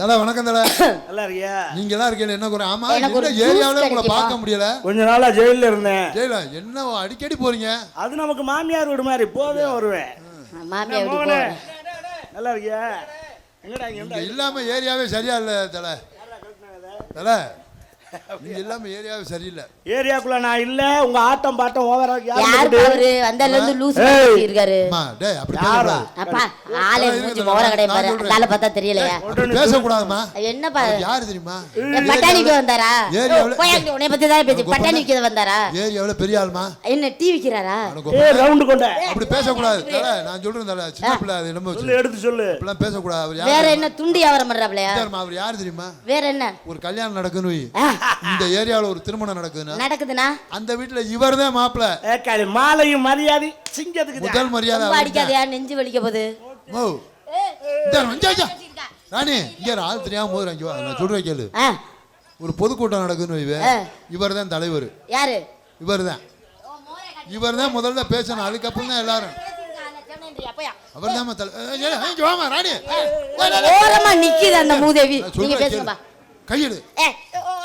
தல வணக்கம் தல நல்லா இருக்கியா? நீங்க எல்லாம் இருக்கீங்க என்ன குறை? ஆமா juice ஏரியாவில உங்களை? பார்க்க முடியல. கொஞ்ச நாளா ஜெயில்ல இருந்தேன். ஜெயில என்ன அடிக்கடி போறீங்க? அது நமக்கு மாமியார் வீடு மாதிரி போதே வருவேன். மாமியா வீட்டுக்கு மோகனே, போறேன் நல்லா இருக்கியா? எங்கடா இங்க? இல்லாம ஏரியாவே சரியா இல்ல தல தல நீங்க இல்லாம ஏரியாவே சரியில்லை. ஏரியாக்குள்ள நான் இல்ல உங்க ஆட்டம் பாட்டம் ஓவரா யாரு அவரு இருந்து லூஸ். இருக்காரு. டேய் அப்படி யாரா? பேசக்கூடாது அப்பா ஆளே இருங்க, மூஞ்சி நான் மோர கடை நான் பாரு. சொல்றேன். அதால பார்த்தா தெரியலையா. பேசக்கூடாதும்மா. என்னப்பா? யாரு தெரியுமா? பட்டாணிக்கு வந்தாரா? போய் அங்க உன்னை பத்தி தான் பேசி உனக்கு பட்டாணி விற்க வந்தாரா? ஏரியாவுல பெரிய ஆளுமா? என்ன டீ ஏ ரவுண்டு கொண்ட. அப்படி பேசக்கூடாது. தல நான் சொல்றேன் தல சின்ன பிள்ளை அது என்னமோ சொல்லு எடுத்து சொல்லு. அவர் யாரு வேற என்ன துண்டு வியாபாரம் பண்றாப்லையா? தெரியுமா? அவர் யாரு தெரியுமா? வேற என்ன? ஒரு கல்யாணம். ஆ, இந்த ஏரியாவுல ஒரு திருமணம் நடக்குதுன்னா நடக்குதுன்னா அந்த வீட்டுல இவர்தான் மாப்பிள்ள ஏ காளி மாலையும் மரியாதை சிங்கத்துக்கு தான். முதல் மரியாதை அடிக்காதயா நெஞ்சு வலிக்க போகுது இங்க. ராணி இங்க ஆள் தெரியாம வா நான் சொல்றேன் கேளு ஒரு பொதுக்கூட்டம் நடக்குதுன்னு ஆ. இவர் தான் தலைவர் யாரு இவர் தான் இவர் தான் முதல்ல பேசணும் அதுக்கப்புறம் தான் எல்லாரும் அவர் தான் இங்க வாமா ராணி ஓரமா நிக்குது அந்த மூதேவி நான் நீங்க சொல்றேன் பேசுங்கப்பா கேளு. கையெடு ஏ, ஏய், ஏய். தலை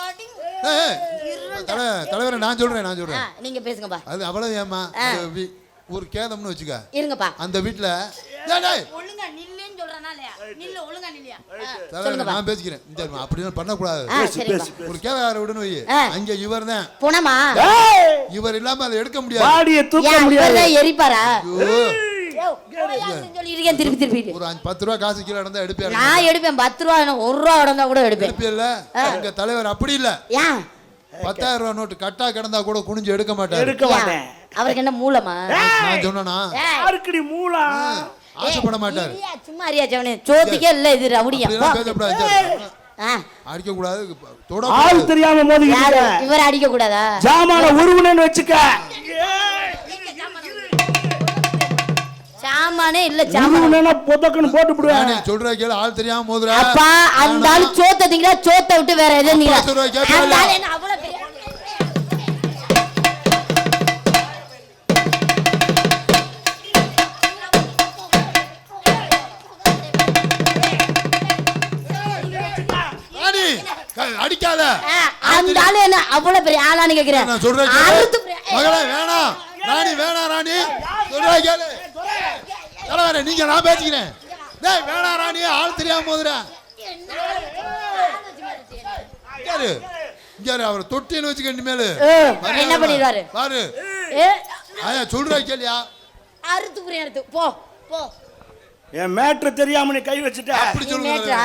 தலைவரை நான் சொல்றேன் நான் சொல்றேன். நீங்க பேசுங்கப்பா அது அவ்வளவு ஏமா ஒரு கேதம்னு வச்சுக்க. இருங்கப்பா அந்த வீட்டுல ஒழுங்கா நில்லுன்னு சொல்றனா இல்லையா? நில்லு ஒழுங்கா நில்லையா? தலைவரே, சொல்லுங்கப்பா நான் பேசிக்கிறேன். இந்த பண்ணக்கூடாது. ஆ சரிங்கப்பா ஒரு கேதார விடுன்னு வை. அங்க இவர் தான் போனமா? ஏய், இவர் இல்லாம அதை எடுக்க முடியாது. எரிப்பாரா? இருக்கேன் திருப்பி திருப்பி. ஒரு அஞ்சு பத்து ரூபா காசு கீழே இருந்தா எடுப்பியா? நான் எடுப்பேன். பத்து ரூபா ஒரு ரூபா உடந்தா கூட எடுப்பேன். எடுப்பியல்ல? எங்க தலைவர் அப்படி இல்ல. ஏன்? பத்தாயிரம் ரூபா நோட்டு கட்டா கிடந்தா கூட குனிஞ்சு எடுக்க மாட்டாரு. எடுக்க மாட்டேன்? அவருக்கு என்ன மூலமா? நான் சொன்னா யாருக்குடி மூலா? ஆசைப்பட மாட்டாரு. சும்மா அறியா ஜவனே. சோத்துக்கே இல்ல இது ரவுடியா. அடிக்க கூடாது தொட ஆள் தெரியாம மோதிக்கிட்டு இவர் அடிக்க கூடாதா ஜாமான உருவனன்னு வச்சுக்க. சாமானே இல்ல சாமான். உருவனா பொத்தக்குன்னு போட்டு விடுவேன். சொல்ற கேளு ஆள் தெரியாம மோதுற. அப்பா அந்த ஆளு சோத்த திங்களா சோத்த விட்டு வேற எதுவும். அந்த ஆளு என்ன அவ்வளவு பெரிய அடிக்காத. அந்த ஆளு என்ன அவ்வளவு பெரிய ஆளான்னு கேக்குறேன் நான் சொல்றேன் மகளே வேணாம். ராணி வேணாம் ராணி. சொல்ற கேளு. தலைவரே நீங்க நான் பேசிக்கிறேன். டேய் வேணாம் ராணி ஆள் தெரியாம யாரு? இங்க அவர் தொட்டின்னு வச்சுக்க இனிமேலு. என்ன பண்ணிடுவாரு? பாரு. ஏ, ஆயா சொல்ற கேளியா அறுத்து புரிய அறுத்து. போ போ. என் மேட்ரு தெரியாம நீ கை வச்சுட்ட. அப்படி சொல்லுங்க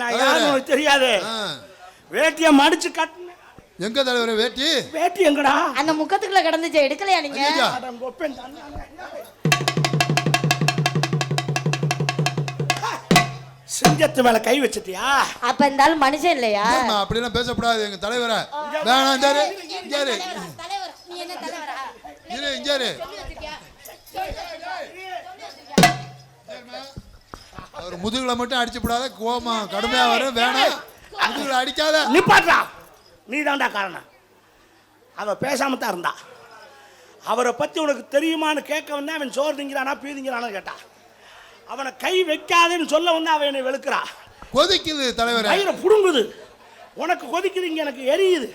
நான் உனக்கு தெரியாது. வேட்டிய மடிச்சு கட்டின. எங்க தலைவரே வேட்டி? வேட்டி எங்கடா? அந்த முக்கத்துக்குள்ள கிடந்துச்சு எடுக்கலையா நீங்க? சிங்கத்து மேல கை வச்சிட்டியா? அப்ப இந்த ஆளு மனுஷன் இல்லையா? அப்படிலாம் பேசக்கூடாது எங்க தலைவரை. வேணாம் இரு, இங்க இரு. தலைவர் நீ என்ன தலைவரா? இரு இங்க இரு. அவர் முதுகுல மட்டும் அடிச்சு விடாத கோபம் கடுமையா வரும் வேணாம். முதுகுல அடிக்காத. நிப்பாட்டா நீ தான்டா காரணம். அவ பேசாம தான் இருந்தா. அவரை பத்தி உனக்கு தெரியுமான்னு கேட்க வந்தா அவன் சோறு திங்கிறானா பீ திங்கிறானான்னு கேட்டா. அவனை கை வைக்காதேன்னு சொல்ல வந்து அவன் என்னை வெளுக்கிறா. கொதிக்குது தலைவரே. வயிறை புடுங்குது. உனக்கு கொதிக்குது இங்க எனக்கு எரியுது.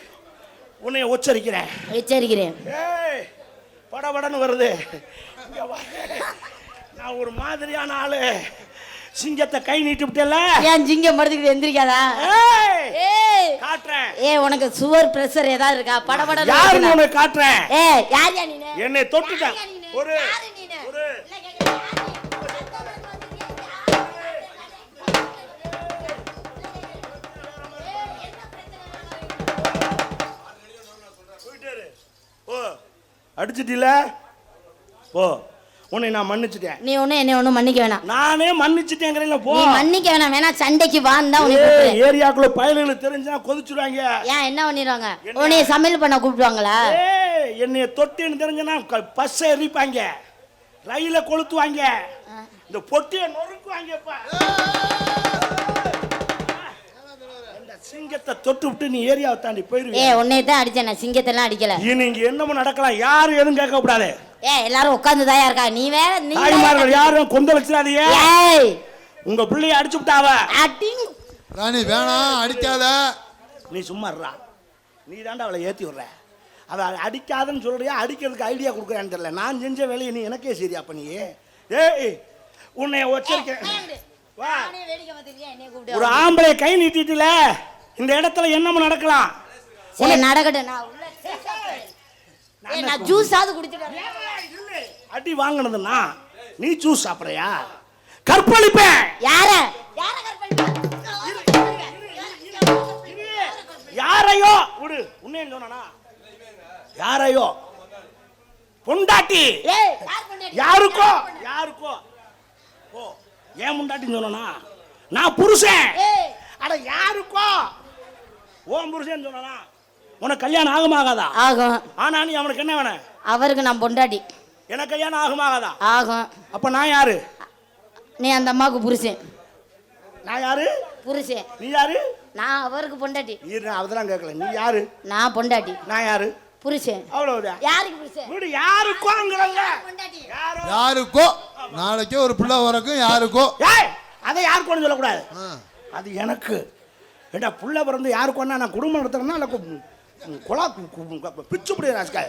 உன்னை உச்சரிக்கிறேன் எச்சரிக்கிறேன். ஏய் படபடன்னு வருது. இங்க வா. நான் ஒரு மாதிரியான ஆளு. சிங்கத்தை கை நீட்டி விட்டல ஏன் ஜிங்கம் படுத்துக்கிட்டு எந்திரிக்காதா? ஏய் ஏய். காட்டுறேன். ஏ உனக்கு சுவர் பிரஷர் ஏதாவது இருக்கா? படபட யாருன்னு உனக்கு காட்டுறேன்? ஏ யார் யா நீனு? என்னை தொட்டுட்டேன். ஒரு யாரு நீனு? ஒரு. இல்ல, அடிச்சிட்டில? போ. உன்னை நான் மன்னிச்சிட்டேன். நீ ஒண்ணு என்ன ஒண்ணும் மன்னிக்க வேணாம். நானே மன்னிச்சிட்டேங்கிறேன்ல போ. நீ மன்னிக்க வேணாம் வேணா சண்டைக்கு வான்னு உன்னை ஏய், கூப்பிடுறேன். ஏரியாக்குள்ள பயலுகளுக்கு தெரிஞ்சா கொதிச்சுடுவாங்க ஏன் என்ன பண்ணிடுவாங்க? உன்னைய சமையல் பண்ண கூப்பிடுவாங்களா? என்னைய தொட்டின்னு தெரிஞ்சனா பஸ்ஸை எரிப்பாங்க. ரயில கொளுத்துவாங்க. இந்த பொட்டியை நொறுக்குவாங்கப்பா. சிங்கத்தை தொட்டு விட்டு நீ ஏரியாவை தாண்டி ஏ போயிருவீங்க உன்னைய தான் அடிச்சேன் நான். சிங்கத்தெல்லாம் அடிக்கல. இனி இங்க என்னமோ நடக்கலாம். யாரும் எதுவும் கேட்க கூடாது ஏ எல்லாரும் உட்கார்ந்து தாயா இருக்கா? நீ வேற நீ தாய்மார்கள் யாரும் கொந்த வச்சிடாதீங்க. ஏய். உங்க பிள்ளைய அடிச்சு விட்டாவ? அடிங். ராணி வேணாம் அடிக்காத. நீ சும்மா இருடா. நீ தாண்டா அவளை ஏத்தி விடுற. அவ அடிக்காதன்னு சொல்றியா? அடிக்கிறதுக்கு ஐடியா கொடுக்குறான்னு தெரியல. நான் செஞ்ச வேலையை நீ எனக்கே சரியா பண்ணி ஏய் உன்னை வச்சிருக்கேன் ஒரு ஆம்பளை கை நீட்டிட்டுல இந்த இடத்துல என்னமோ நடக்கலாம்? நடக்கட்டும் நான் ஜூஸாவது குடிச்சிட்டு வரேன். அடி வாங்கினதுன்னா நீ ஜூஸ் சாப்பிடுறியா? கற்பழிப்பேன் யார? யாரையோ? விடு. உன்னே சொன்னா யாரையோ? பொண்டாட்டி? யாருக்கோ? யாருக்கோ? ஓ ஏன் முண்டாட்டின்னு சொன்னா நான் புருஷன். அட யாருக்கோ? ஓன் புருஷன் சொன்னா உனக்கு கல்யாணம் ஆகுமாகாதா? ஆகும். ஆனா நீ அவனுக்கு என்ன வேணும்? அவருக்கு நான் பொண்டாட்டி. எனக்கு கல்யாணம் ஆகுமாகாதா? ஆகும். அப்ப நான் யாரு? நீ அந்த அம்மாவுக்கு புருஷன். நான் யாரு? புருஷன். நீ யாரு? நான் அவருக்கு பொண்டாட்டி. நான் அதெல்லாம் கேட்கல. நீ யாரு? நான் பொண்டாட்டி. நான் யாரு? புருஷன். அவ்வளவுதான். யாருக்கு புருஷன்? வீடு யாருக்கோங்கிறல்ல பொண்டாட்டி. யாரோ? யாருக்கோ? நாளைக்கே ஒரு பிள்ளை வரக்கும் யாருக்கோ? ஏய் அதை யாருக்கோன்னு சொல்லக்கூடாது. அது எனக்கு. ஏண்டா புள்ள பிறந்து யாருக்கோன்னா நான் குடும்பம் நடத்துறேன்னா இல்லை கு- குலா பிச்சு முடியாது ராஸ்கா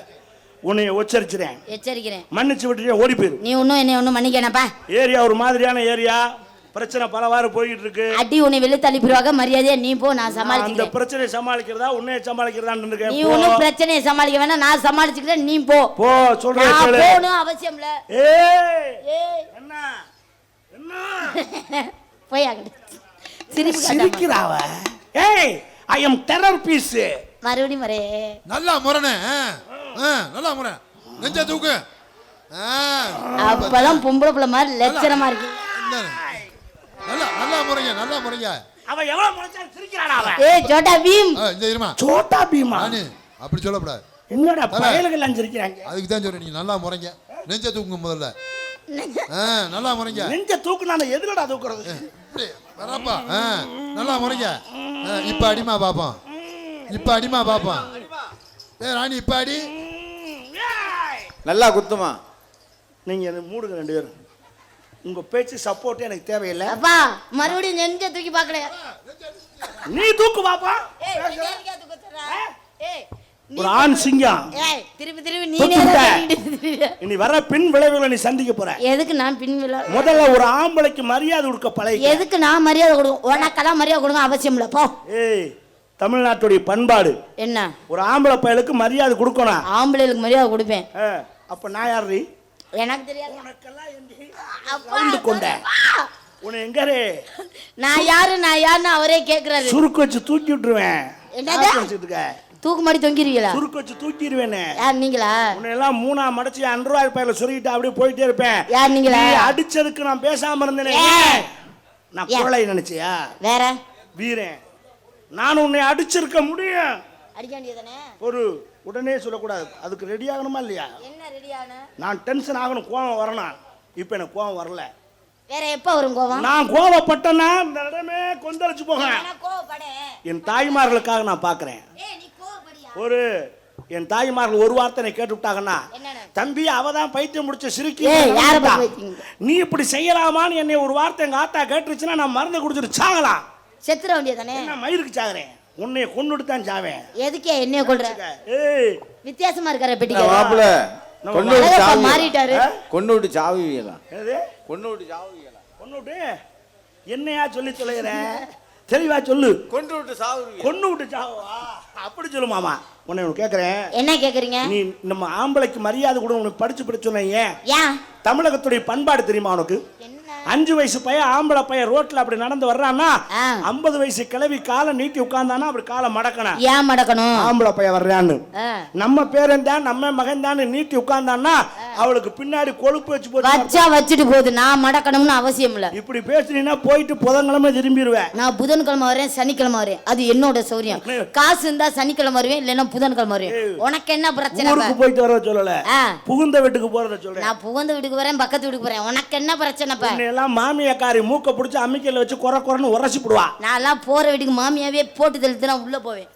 உன்னை உச்சரிச்சிறேன் எச்சரிக்கிறேன். மன்னிச்சு விட்டுட்டு ஓடி போயிரு. நீ ஒன்றும் என்னை ஒன்றும் மன்னிக்கணப்பா ஏரியா ஒரு மாதிரியான ஏரியா. பிரச்சனை பலவாறு போய்கிட்டு இருக்கு அடி உன்னை வெளில தள்ளிப்பிடுவாங்க மரியாதையா நீ போ நான் அந்த சமாளிச்சுக்கிறேன். பிரச்சனையை சமாளிக்கிறதா உன்னைய சமாளிக்கிறதான்னு நீ இருக்கேன் போ. பிரச்சனையை சமாளிக்க வேணாம் நான் சமாளிச்சுக்கிறேன் நீ போ. போ சொல்றேன் நான் கேளு. போகணும் அவசியம் இல்ல ஏய் ஏய். என்ன? என்ன? போய் அங்கிட்டு சிரிப்பு காட்டாம. சிரிக்கிறாவ? ஏய் ஐ எம் டெரர் பீஸ் மறுபடியும் வரே. நல்லா முரணே. நல்லா முறை நெஞ்ச தூக்கு. ஆ, அப்பதான் பொம்பளை பிள்ளை மாதிரி லட்சணமா இருக்கு. இந்தாரு. நல்லா நல்லா முறைங்க நல்லா முறைங்க. அவ எவ்வளவு முளைச்சாலும் ஏய் சோட்டா பீம். ஆ, இந்த இருமா. சோட்டா பீமா? அப்படி சொல்லக்கூடாது. என்னடா பயலுகள் சிரிக்கிறாங்க? அதுக்கு தான் சொல்றேன் நீங்க நல்லா முறைங்க. நெஞ்ச தூக்குங்க முதல்ல. ஆ நல்லா முறைங்க. நெஞ்ச தூக்கு நான் எதுலடா தூக்குறது இப்படி வரப்பா. ஆ நல்லா முறைங்க. ஆ, இப்ப அடிமா பாப்போம். இப்ப அடிமா பாப்போம். ஏ ராணி இப்ப அடி. ஏய். நல்லா குத்துமா. நீங்க எனக்கு மூடுங்க ரெண்டு பேரும். உங்க பேச்சு சப்போர்ட் எனக்கு தேவையில்லை. அப்பா மறுபடியும் நெஞ்ச தூக்கி பாக்கல நீ தூக்கு பாப்பா. ஒரு ஆண் சிங்கம். ஏய் திருப்பி திருப்பி நீ. இனி வர பின் விளைவுகளை நீ சந்திக்க போற. எதுக்கு நான் பின் விழா முதல்ல ஒரு ஆம்பளைக்கு மரியாதை கொடுக்க பழகி எதுக்கு நான் மரியாதை கொடுக்கும் உனக்கெல்லாம் மரியாதை கொடுங்க அவசியம் இல்ல போ. ஏய் தமிழ்நாட்டுடைய பண்பாடு. என்ன? ஒரு ஆம்பளை பயலுக்கு மரியாதை கொடுக்கணும். ஆம்பளைகளுக்கு மரியாதை கொடுப்பேன். அப்ப நான் யாரு எனக்கு தெரியாது. கவுண்டு கொண்ட. உன்னை எங்கரே? நான் யாரு நான் யாருன்னு அவரே கேக்குறாரு. சுருக்கு வச்சு தூக்கி விட்டுருவேன். இருக்க? தூக்கு மாடி தொங்கிருவீங்களா? சுருக்கு வச்சு தூக்கிடுவேனே யார் நீங்களா? உன்னை எல்லாம் மூணா மடச்சு அன்றுவாய் பயில சொல்லிட்டு அப்படியே போயிட்டே இருப்பேன். யார் நீங்களா? நீ அடிச்சதுக்கு நான் பேசாம இருந்தேனே? நான்? குரலை நினைச்சியா? வேற? வீரன். நான் உன்னை அடிச்சிருக்க முடியும். அடிக்க வேண்டியதானே ஒரு உடனே சொல்லக்கூடாது. அதுக்கு ரெடி ஆகணுமா இல்லையா? என்ன ரெடியான நான் டென்ஷன் ஆகணும் கோவம் வரணும். இப்போ எனக்கு கோவம் வரல. வேற எப்ப வரும் கோவம்? நான் கோவப்பட்டேன்னா இந்த இடமே கொந்தளிச்சு போக. கோவப்பட? என் தாய்மார்களுக்காக நான் பார்க்குறேன் ஏய் நீ கோவப்படியா? ஒரு என் தாய்மார்கள் ஒரு வார்த்தை என்னை கேட்டு விட்டாங்கன்னா? தம்பி அவ தான் பைத்தியம் முடிச்ச சிரிக்கி? நீ இப்படி செய்யலாமான்னு என்னை ஒரு வார்த்தை எங்க ஆத்தா கேட்டுருச்சுன்னா நான் மருந்து குடிச்சிட்டு சாகலாம். செத்துற வேண்டியதானே என்ன மயிருக்கு சாகுறேன்? உன்னைய கொண்டுட்டு தான் சாவேன். எதுக்கே என்னைய கொள்ற ஏய். வித்தியாசமா இருக்காரு என்ன பெட்டிக்கார மாப்பிள்ள. கொண்டு விட்டு? மாறிட்டாரு? கொண்டு விட்டு சாவுவீங்களா என்னது? கொண்டு விட்டு சாவுவீங்களா கொண்டுட்டு என்னையா சொல்லி சொல்லுகிற தெளிவா சொல்லு. கொண்டு விட்டு சாவுவீங்க கொண்டு விட்டு சாவா? அப்படி சொல்லு மாமா. உன்னை ஒன்று கேட்குறேன் என்ன கேக்குறீங்க? நீ நம்ம ஆம்பளைக்கு மரியாதை கூட உனக்கு படிச்சு படிச்சு சொன்னேன் ஏன்? ஏன்? தமிழகத்துடைய பண்பாடு தெரியுமா உனக்கு? என்ன? அஞ்சு வயசு பையன் ஆம்பளை பையன் ரோட்ல அப்படி நடந்து வர்றான்னா. ஐம்பது வயசு கிளவி காலை நீட்டி உட்கார்ந்தானா அப்படி காலை மடக்கணும். ஏன் மடக்கணும்? ஆம்பளை பையன் வர்றான்னு. நம்ம பேரன் தான் நம்ம மகன் தான் நீட்டி உட்கார்ந்தான்னா அவளுக்கு பின்னாடி கொழுப்பு வச்சு போட்டு வச்சா வச்சுட்டு போகுது. நான் மடக்கணும்னு அவசியம் இல்ல. இப்படி பேசுனீங்கன்னா போயிட்டு புதன்கிழமை திரும்பிடுவேன் நான் புதன்கிழமை வரேன் சனிக்கிழமை வரேன். அது என்னோட சௌரியம். காசு இருந்தா சனிக்கிழமை வருவேன் இல்லைன்னா புதன்கிழமை வருவேன். உனக்கு என்ன பிரச்சனை போயிட்டு வர சொல்லல. புகுந்த வீட்டுக்கு போறத சொல்றேன். நான் புகுந்த வீட்டுக்கு வரேன் பக்கத்து வீட்டுக்கு போறேன். உனக்கு என்ன பிரச்சனை எல்லாம் மாமியக்காரி மூக்க பிடிச்சி அம்மிக்கையில் வச்சு குறை குறைன்னு உரசி போடுவா நான் எல்லாம் போற வீட்டுக்கு மாமியாவே போட்டு தெளித்து நான் உள்ள போவேன்.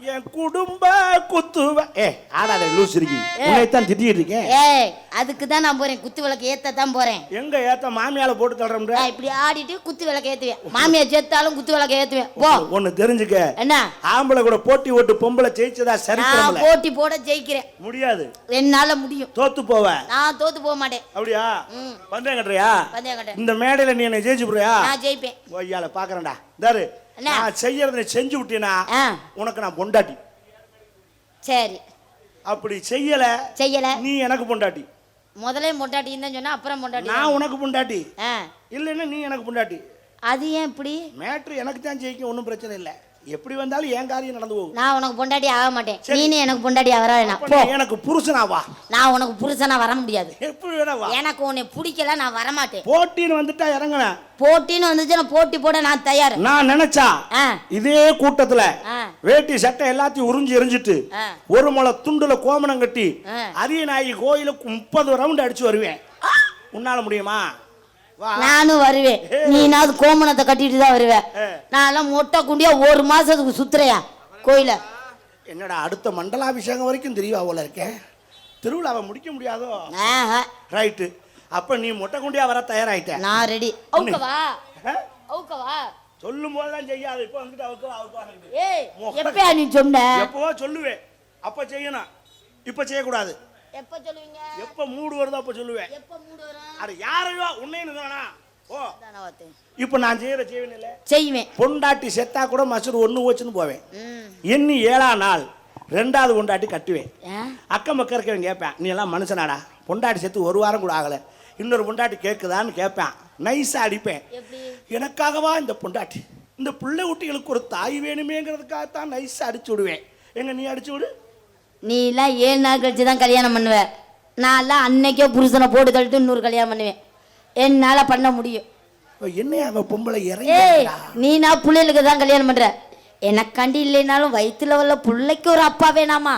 என் குடும்ப குத்துவ ஏ ஆடாத லூஸ் இருக்கி உன்னைத்தான் திட்டிட்டு இருக்கேன். ஏய் அதுக்கு தான் நான் போறேன். குத்து விளக்கு ஏத்த தான் போறேன். எங்க ஏத்த மாமியால போட்டு தள்ளுறோம்ன்ற? நான் இப்படி ஆடிட்டு குத்து விளக்கு ஏத்துவேன். மாமியார் செத்தாலும் குத்து விளக்கு ஏத்துவேன். போ. ஒன்னு தெரிஞ்சுக்க. என்ன? ஆம்பளை கூட போட்டி ஓட்டு பொம்பளை ஜெயிச்சதா நான் சரித்திரம்ல போட்டி போட ஜெயிக்கிறேன். முடியாது. என்னால முடியும். தோத்து போவ. நான் தோத்து போக மாட்டேன். அப்படியா. பந்தயம் கட்டுறியா? பந்தயம் கட்டேன் இந்த மேடையில நீ என்ன ஜெயிச்சு போறியா நான் ஜெயிப்பேன். ஐயால பாக்குறேன்டா. தாரு? நான் செய்யறத செஞ்சு விட்டீனா உனக்கு நான் பொண்டாட்டி. சரி. அப்படி செய்யல செய்யல. நீ எனக்கு பொண்டாட்டி. முதல்ல பொண்டாட்டின்னு தான் சொன்னா அப்புறம் பொண்டாட்டி நான் உனக்கு பொண்டாட்டி. இல்லைன்னா நீ எனக்கு பொண்டாட்டி. அது ஏன் இப்படி? மேட்ரு எனக்கு தான் ஜெயிக்கும் ஒன்றும் பிரச்சனை இல்லை. எப்படி வந்தாலும் என் காரியம் நடந்து போகும். நான் உனக்கு பொண்டாட்டி ஆக மாட்டேன். நீனு எனக்கு பொண்டாட்டி ஆகிறா வேணாம் நீ எனக்கு புருஷனா வா. நான் உனக்கு புருஷனா வர முடியாது. எப்படி வேணா வா. எனக்கு உன்னை பிடிக்கல நான் வரமாட்டேன். போட்டின்னு வந்துட்டா இறங்கினேன் போட்டின்னு வந்துச்சு நான் போட்டி போட நான் தயார். நான் நினைச்சா இதே கூட்டத்துல வேட்டி சட்டை எல்லாத்தையும் உறிஞ்சி எரிஞ்சிட்டு. ஒரு முளை துண்டுல கோமணம் கட்டி ஆ. அரிய நாயகி கோயிலுக்கு முப்பது ரவுண்ட் அடிச்சு வருவேன். உன்னால முடியுமா? நானும் வருவேன். நீனாவது கோமணத்தை கட்டிட்டு தான் வருவேன் ஆ. நான்லாம் மொட்டை குண்டியா ஒரு மாசத்துக்கு சுத்துறையா கோயில. என்னடா அடுத்த மண்டலாபிஷேகம் வரைக்கும் தெரியவா போல இருக்கேன் திருவிழாவை முடிக்க முடியாதோ? ஆஹா, ரைட்டு. அப்ப நீ மொட்டை குண்டியா வர தயாராயிட்ட. நான் ரெடி அவுக்கவா? அவுக்கவா? சொல்லும் போதுதான் செய்யாது. இப்போ வந்துட்டு அவுக்கு அவுக்கு ஏய் முகம். எப்பயா நீ சொன்ன? எப்பவோ சொல்லுவேன். அப்ப செய்யணும். இப்ப செய்யக்கூடாது. எப்ப சொல்லுவீங்க? எப்ப மூடு வருதோ அப்ப சொல்லுவேன். எப்ப மூடு வரும்? அது யாரையோ உன்னைன்னு தானா ஓ தானே. இப்ப நான் செய்யற செய்வேன் இல்ல? செய்வேன். பொண்டாட்டி செத்தா கூட மசூர் ஒண்ணு வச்சுன்னு போவேன். எண்ணி ஏழாம் நாள் ரெண்டாவது பொண்டாட்டி கட்டுவேன்? அக்கம் பக்கம் இருக்கவன் கேட்பேன் நீ எல்லாம் மனுஷனாடா? பொண்டாட்டி செத்து ஒரு வாரம் கூட ஆகல. இன்னொரு பொண்டாட்டி கேட்குதான்னு கேட்பேன். நைஸா அடிப்பேன். எனக்காகவா இந்த பொண்டாட்டி? இந்த பிள்ளை குட்டிகளுக்கு ஒரு தாய் வேணுமேங்கிறதுக்காகத்தான் நைஸா அடிச்சு விடுவேன். எங்க நீ அடிச்சு விடு? நீ எல்லாம் ஏழு நாள் கழிச்சு தான் கல்யாணம் பண்ணுவ. நான் எல்லாம் அன்னைக்கே புருஷனை போட்டு தள்ளிட்டு இன்னொரு கல்யாணம் பண்ணுவேன். என்னால பண்ண முடியும். என்ன பொம்பளை ஏய் நீ நான் பிள்ளைகளுக்கு தான் கல்யாணம் பண்ற. எனக்காண்டி இல்லைனாலும் வயித்துல உள்ள பிள்ளைக்கு ஒரு அப்பா வேணாமா?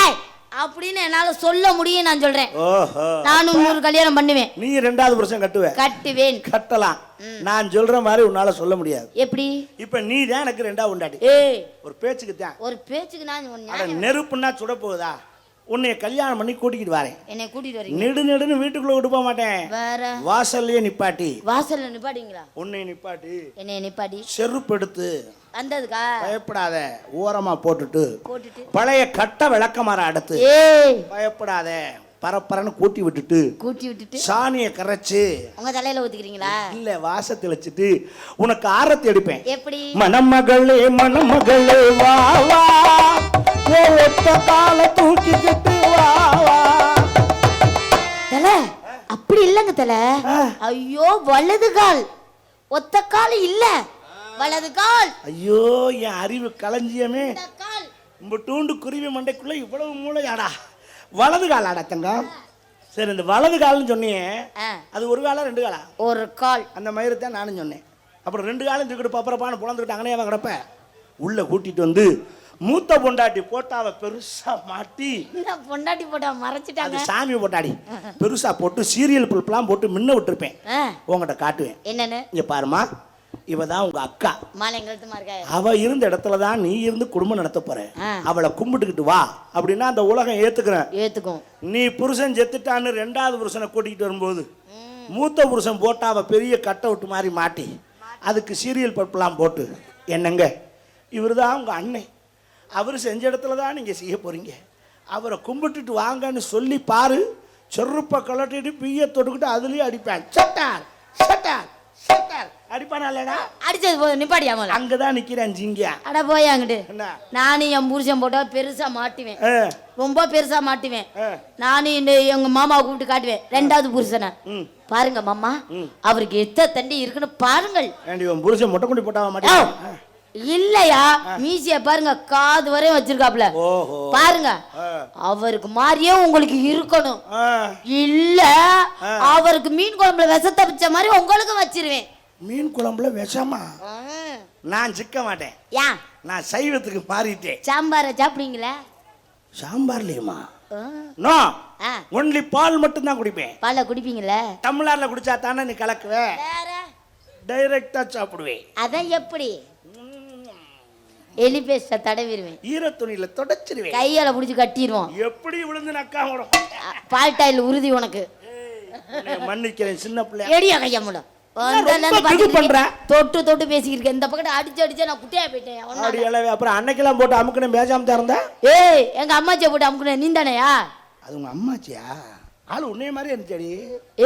ஏய் அப்படின்னு என்னால சொல்ல முடியும் நான் சொல்றேன். ஓஹோ. நானும் இன்னொரு கல்யாணம் பண்ணுவேன். நீ ரெண்டாவது புருஷன் கட்டுவ கட்டுவேன். கட்டலாம். நான் சொல்ற மாதிரி உன்னால சொல்ல முடியாது. எப்படி? இப்ப நீ தான் எனக்கு ரெண்டாவது உண்டாடி ஏய். ஒரு பேச்சுக்கு தான். ஒரு பேச்சுக்கு நான். நெருப்புன்னா சுட போகுதா? உன்னைய கல்யாணம் பண்ணி கூட்டிக்கிட்டு வரேன். என்னை கூட்டிட்டு வரீங்க? நெடு நெடுன்னு வீட்டுக்குள்ள விட்டு போக மாட்டேன். வேற. வாசல்லையே நிப்பாட்டி. வாசல்ல நிப்பாடிங்களா உன்னை நிப்பாட்டி. என்னை நிப்பாடி செருப்பு எடுத்து வந்ததுக்கா? பயப்படாத ஓரமா போட்டுட்டு போட்டுட்டு. பழைய கட்ட விளக்க மரம் அடுத்து பயப்படாத பரப்பரன்னு கூட்டி விட்டுட்டு கூட்டி விட்டுட்டு. சாணியை கரைச்சு உங்க தலையில ஊத்திக்கிறீங்களா? இல்ல வாசத்தை வச்சுட்டு உனக்கு ஆரத்தி எடுப்பேன் எப்படி? மணமகளே மணமகளே வா வா. ஓ ஒத்த கால தூக்கிக்கிட்டு வா வா. தல அப்படி இல்லைங்க தல. ஐயோ வலது கால். ஒத்த கால் இல்ல. வலது கால். ஐயோ என் அறிவு களஞ்சியமே. கால். டூண்டு குருவி மண்டைக்குள்ள இவ்வளவு மூளையாடா. வலது காலாடா தங்கம். சரி இந்த வலது கால்னு சொன்னியே அது ஒரு காலா ரெண்டு காலா? ஒரு கால். அந்த மயிரை தான் நானும் சொன்னேன். அப்புறம் ரெண்டு காலம் தூக்கிட்டு பப்பரப்பான்னு புலந்துக்கிட்டு அங்கனே கிடப்ப. உள்ள கூட்டிட்டு வந்து மூத்த பொண்டாட்டி போட்டாவை பெருசா மாட்டி. பொண்டாட்டி போட்டா மறைச்சிட்டாங்க. சாமி போட்டாடி. பெருசா போட்டு சீரியல் பல்ப்லாம் போட்டு முன்ன விட்டுருப்பேன். ஆ, உங்கள்கிட்ட காட்டுவேன். என்னன்னு? இங்க பாருமா இவ தான் உங்க அக்கா. அவ இருந்த இடத்துல தான் நீ இருந்து குடும்பம் நடத்த போற. அவளை கும்பிட்டுக்கிட்டு வா. அப்படின்னா அந்த உலகம் ஏத்துக்கிறேன். ஏத்துக்கும். நீ புருஷன் செத்துட்டான்னு ரெண்டாவது புருஷனை கூட்டிகிட்டு வரும்போது மூத்த புருஷன் போட்டா அவ பெரிய கட் அவுட் மாதிரி மாட்டி. அதுக்கு சீரியல் பல்ப்லாம் போட்டு. என்னங்க? இவர் தான் உங்கள் அண்ணன். அவர் செஞ்ச இடத்துல தான் நீங்கள் செய்ய போகிறீங்க அவரை கும்பிட்டுட்டு வாங்கன்னு சொல்லி பாரு. செருப்பை கலட்டிட்டு பிய தொட்டுக்கிட்டு அதுலேயும் அடிப்பேன். சட்டார் சட்டார் சட்டார். அடிச்சது போதும் நிப்பாடியா முதல்ல? அங்கே தான் நிற்கிறேன் ஜிங்கியா. அட போய் அங்கிட்டு நானும் என் புருஷன் போட்டா பெருசா மாட்டுவேன். ரொம்ப பெருசா மாட்டுவேன். நானும் எங்க மாமாவை கூப்பிட்டு காட்டுவேன். ரெண்டாவது புருஷனை. பாருங்க மாமா அவருக்கு எத்த தண்டி இருக்குன்னு பாருங்கள். ஏண்டி உன் புருஷன் மொட்டை குண்டி போட்டாவ ஆ, மாட்டேன் இல்லையா மீசிய பாருங்க காது வரையும் வச்சிருக்காப்ல பாருங்க. அவருக்கு மாதிரியே உங்களுக்கு இருக்கணும். இல்ல அவருக்கு மீன் குழம்புல விஷத்தை வச்ச மாதிரி உங்களுக்கு வச்சிருவேன். மீன் குழம்புல விஷமா. நான் சிக்க மாட்டேன். ஏன் நான் சைவத்துக்கு மாறிட்டேன். சாம்பாரை சாப்பிடுவீங்களா சாம்பார்லையுமா. நோ. ஒன்லி பால் மட்டும் தான் குடிப்பேன். பாலை குடிப்பீங்களா டம்ளர்ல குடிச்சா தானே நீ கலக்குவ? டைரக்டா சாப்பிடுவேன். அதான் எப்படி? எலி பேஸ்ட தடவிடுவேன். ஈரத்துணியில தொடச்சிருவேன். கையால புடிச்சு கட்டிடுவோம் எப்படி விழுந்து நக்கா வரும் பால் டாயில் உறுதி உனக்கு. மன்னிக்கிறேன் சின்ன பிள்ளை எடியா கையா முட. ரொம்ப இது பண்ற. தொட்டு தொட்டு பேசிக்கிட்டு இந்த பக்கத்து அடிச்சு அடிச்சு நான் குட்டியா போயிட்டேன் அப்படி அப்புறம் அன்னைக்கெல்லாம் போட்டு அமுக்கணும் பேசாம திறந்தா? ஏய் எங்க அம்மாச்சியை போட்டு அமுக்குன நீ தானையா அது உங்க அம்மாச்சியா? ஆளு உன்னைய மாதிரி இருந்துச்சடி?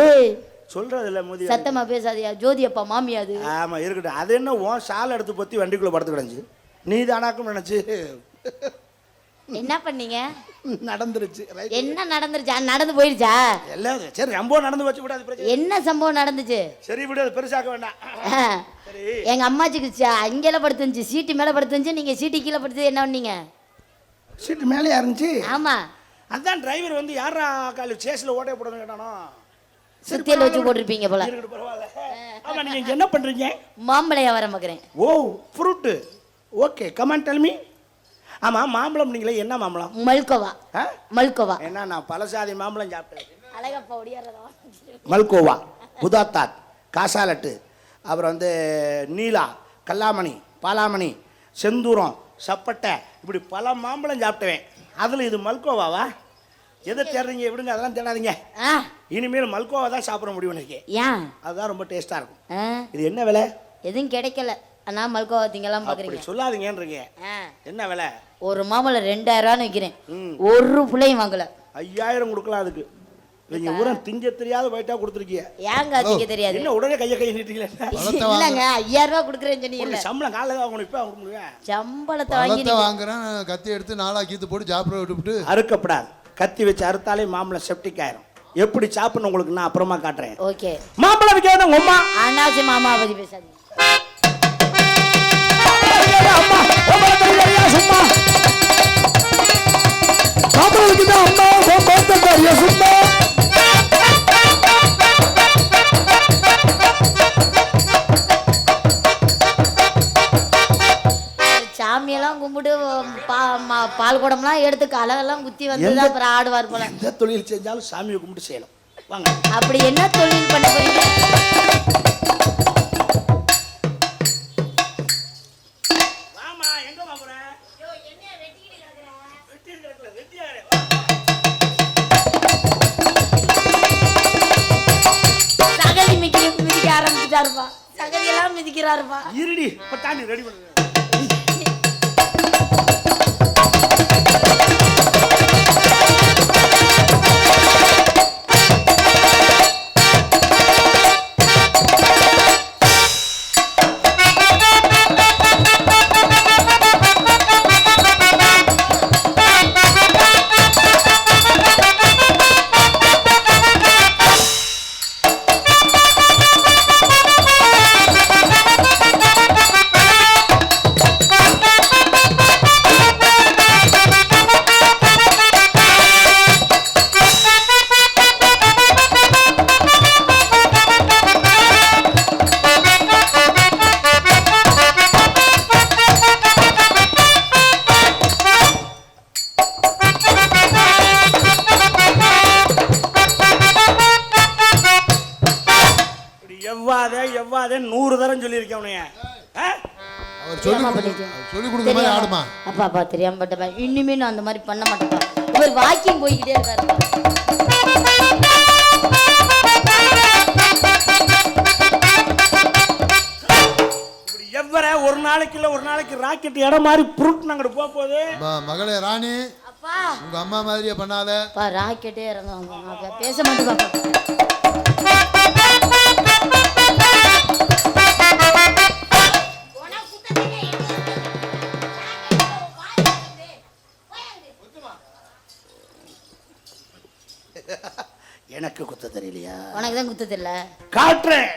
ஏய் சொல்றது இல்ல மோதி சத்தமா பேசாதியா ஜோதி அப்பா மாமி அது ஆமா இருக்கட்டும். அது என்ன உன் ஷால் எடுத்து பத்தி வண்டிக்குள்ள படுத்து கிடந்துச்சு நீ தானாக்கும் நினைச்சு. என்ன பண்ணீங்க? நடந்துருச்சு என்ன நடந்துருச்சா? நடந்து போயிருச்சா? எல்லாம் சரி ரொம்ப நடந்து வச்சு விடாது பிரச்சனை. என்ன சம்பவம் நடந்துச்சு? சரி விடு அது பெருசாக்க வேண்டாம். எங்க அம்மாச்சிக்கு அங்கேல படுத்துருந்துச்சு சீட்டு மேல படுத்துருந்துச்சு நீங்க சீட்டு கீழே படுத்து என்ன பண்ணீங்க? சீட்டு மேலேயா இருந்துச்சு? ஆமா. அதான் டிரைவர் வந்து யாரா காலி சேஸ்ல ஓட்டைய போடணும் கேட்டானோ? சுத்தியல் வச்சு போட்டிருப்பீங்க போல. ஆமா நீங்க என்ன பண்றீங்க? மாம்பழையா வர மக்கிறேன் ஓ fruit okay come on tell me ஆமா மாம்பழம் நீங்களே என்ன மாம்பழம்? மல்கோவா? மல்கோவா. என்ன நான் பழசாதி மாம்பழம் சாப்பிட்டேன். அழகப்பா ஒடியாரதா மல்கோவா புதாத்தாத் காசாலட்டு அப்புறம் வந்து நீலா கல்லாமணி பாலாமணி செந்தூரம் சப்பட்டை இப்படி பல மாம்பழம் சாப்பிட்டுவேன். அதில் இது மல்கோவாவா? எதை தேடுறீங்க? விடுங்க அதெல்லாம் தேடாதீங்க. இனிமேல் மல்கோவா தான் சாப்பிட முடியும் எனக்கு அதுதான் ரொம்ப டேஸ்ட்டாக இருக்கும். இது என்ன விலை? எதுவும் கிடைக்கல. ஆனா மல்கோவா திங்கலாம் அப்படி பாக்குறீங்க. சொல்லாதீங்கன்றீங்க. என்ன விலை? ஒரு மாம்பழம் ரெண்டாயிரம் ரூபான்னு விற்கிறேன். ஒரு பிள்ளையும் வாங்கல. ஐயாயிரம் கொடுக்கலாம் அதுக்கு. நீங்க ஊரம் திங்க தெரியாத போயிட்டா கொடுத்துருக்கீங்க. ஏங்க அதிக தெரியாது? என்ன உடனே கையை கையை நீட்டீங்களே. இல்லங்க ஐயாயிரம் ரூபாய் கொடுக்குறேன்னு உங்களுக்கு சம்பளம் தான் உங்களுக்கு இப்போ வாங்க சம்பளத்தை வாங்கி வாங்குறேன் கத்தி எடுத்து நாலா கீத்து போட்டு சாப்பிட விட்டுவிட்டு அறுக்கப்படாது. கத்தி வச்சு அறுத்தாலே மாம்பழம் செப்டிக் ஆயிரும். எப்படி சாப்பிடணும் உங்களுக்கு நான் அப்புறமா காட்டுறேன். ஓகே. மாம்பழம் விற்காத உங்க அம்மா. அண்ணாச்சி மாமா பத்தி பேசாதீங்க. சாமியெல்லாம் கும்பிட்டு பால் குடம்லாம் எடுத்து கலகெல்லாம் குத்தி வந்து அப்புறம் ஆடுவார் போல. எந்த தொழில் செஞ்சாலும் சாமியை கும்பிட்டு செய்யணும். வாங்க. அப்படி என்ன தொழில் பண்ண போறீங்க? மிதிக்கிறாருப்பா இருடி இப்ப தாண்டி ரெடி பண்ணுங்க. எவ்வாதே எவ்வாதே நூறு தரம் சொல்லியிருக்கேன் உனைய? அவர் சொல்லி தெரியாம கொடுக்க சொல்லி கொடுக்குற மாதிரி ஆடுமா. அப்பா அப்பா தெரியாம பட்டப்பா. இனிமே நான் அந்த மாதிரி பண்ண மாட்டேப்பா இவர் வாக்கிங் போய்கிட்டே இருக்காருப்பா இப்படி எவ்வர ஒரு நாளைக்கு இல்ல ஒரு நாளைக்கு ராக்கெட் இடம் மாதிரி புருட்டு நாங்க போக போகுது. ம- மகளே ராணி. அப்பா. உங்க அம்மா மாதிரியே பண்ணாத. அப்பா ராக்கெட்டே இறங்குவாங்க அப்பா பேச மாட்டேன் பாப்பா எனக்கு குத்த தெரியலையா? உனக்கு தான் குத்தது இல்ல காட்டுறேன்.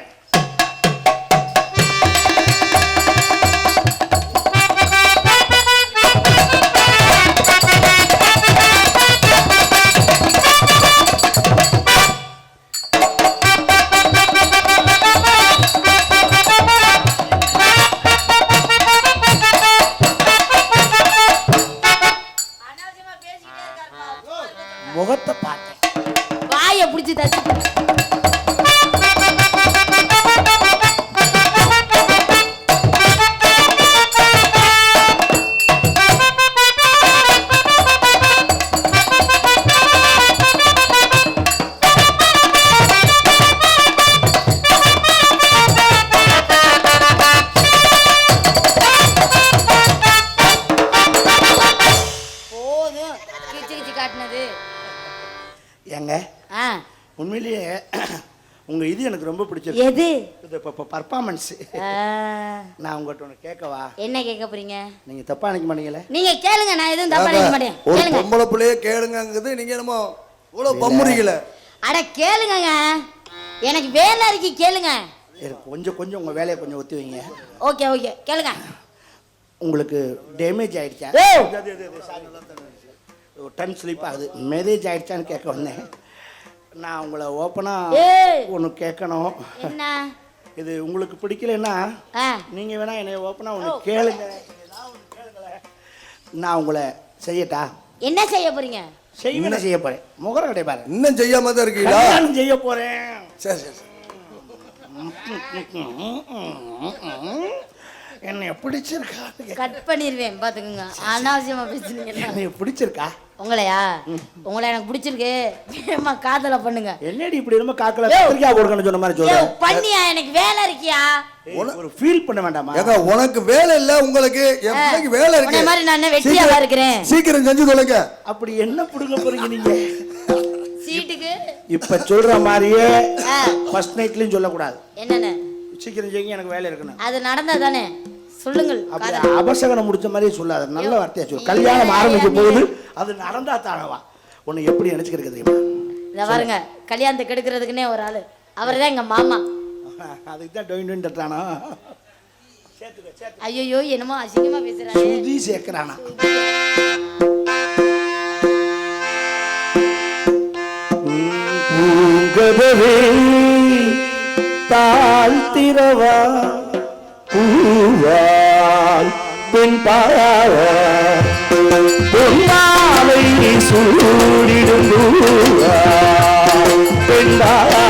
உண்மையிலேயே உங்க இது எனக்கு ரொம்ப பிடிச்சிருக்கு எது இது இப்போ பர்ஃபார்மன்ஸ் நான் உங்கள்கிட்ட ஒன்று கேட்கவா என்ன கேட்க போறீங்க நீங்க தப்பா நினைக்க மாட்டீங்களே நீங்க கேளுங்க நான் எதுவும் தப்பா நினைக்க மாட்டேன் ஒரு கேளுங்க பொம்பளை பிள்ளைய கேளுங்கங்குது நீங்க என்னமோ இவ்வளவு பம்முறீங்கள அட கேளுங்கங்க எனக்கு வேலை இருக்கு கேளுங்க எனக்கு கொஞ்சம் கொஞ்சம் உங்க வேலையை கொஞ்சம் ஒத்தி வைங்க ஓகே ஓகே கேளுங்க உங்களுக்கு டேமேஜ் ஆயிடுச்சா ஏய்! டன் ஸ்லிப் ஆகுது மேரேஜ் ஆயிடுச்சான்னு கேட்க வந்தேன் நான் உங்களை ஓப்பனாக ஏய்! ஒன்று கேட்கணும். என்ன? இது உங்களுக்கு பிடிக்கலன்னா ஆ. நீங்க வேணா என்னை ஓப்பனாக ஒன்று கேளுங்க. நான் உங்களை செய்யட்டா? என்ன செய்ய போறீங்க? செய்வேன். செய்ய போறேன்? முகர கடை பாரு. இன்னும் செய்யாம தான் இருக்கீங்களா? கல்யாணம் செய்ய போறேன். சரி சரி. என்னை பிடிச்சிருக்கா கட் பண்ணிடுவேன் பாத்துக்கோங்க. அனாவசியமா பேசுனீங்க என்னை பிடிச்சிருக்கா? உங்களையா? உங்களை எனக்கு பிடிச்சிருக்கு. வேகமா காதல பண்ணுங்க. என்னடி இப்படி ரொம்ப காக்கல கத்திரிக்காய் கொடுக்கணும்னு சொன்ன மாதிரி சொல்றேன் பண்ணியா? எனக்கு வேலை இருக்கியா? ஒரு ஃபீல் பண்ண வேண்டாமா? ஏங்க உனக்கு வேலை இல்ல உங்களுக்கு. என் பிள்ளைக்கு வேலை இருக்கு. மாதிரி நான் என்ன வெட்டியாவா சீக்கிரம்- இருக்கிறேன்? சீக்கிரம் செஞ்சு தொலைங்க. அப்படி என்ன பிடுங்க போறீங்க நீங்க? சீட்டுக்கு. இப்ப சொல்ற மாதிரியே. ஃபர்ஸ்ட் நைட்லயும் சொல்லக்கூடாது. என்னன்னு? சீக்கிரம் செய்யுங்க எனக்கு வேலை இருக்கணும். அது நடந்தா தானே சொல்லுங்கள். அபசகனம் முடிச்ச மாதிரியே சொல்லாத நல்ல வார்த்தையா சொல்லு. கல்யாணம் ஆரம்பிக்க போகுது அது நடந்தா தானவா உன்னை எப்படி நினைச்சுக்கிறது தெரியுமா? இத பாருங்க கல்யாணத்தை கெடுக்கிறதுக்குன்னே ஒரு ஆளு. அவர் தான் எங்க மாமா. அதுக்கு தான் டொயின் தட்டானா ஐயோ என்னமோ அசிங்கமா பேசுறாரு. சுதி சேர்க்கிறானா தாழ்த்திரவா? பூவால் பெண்பாவை சூடிடும் பூவா பெண்ணாவா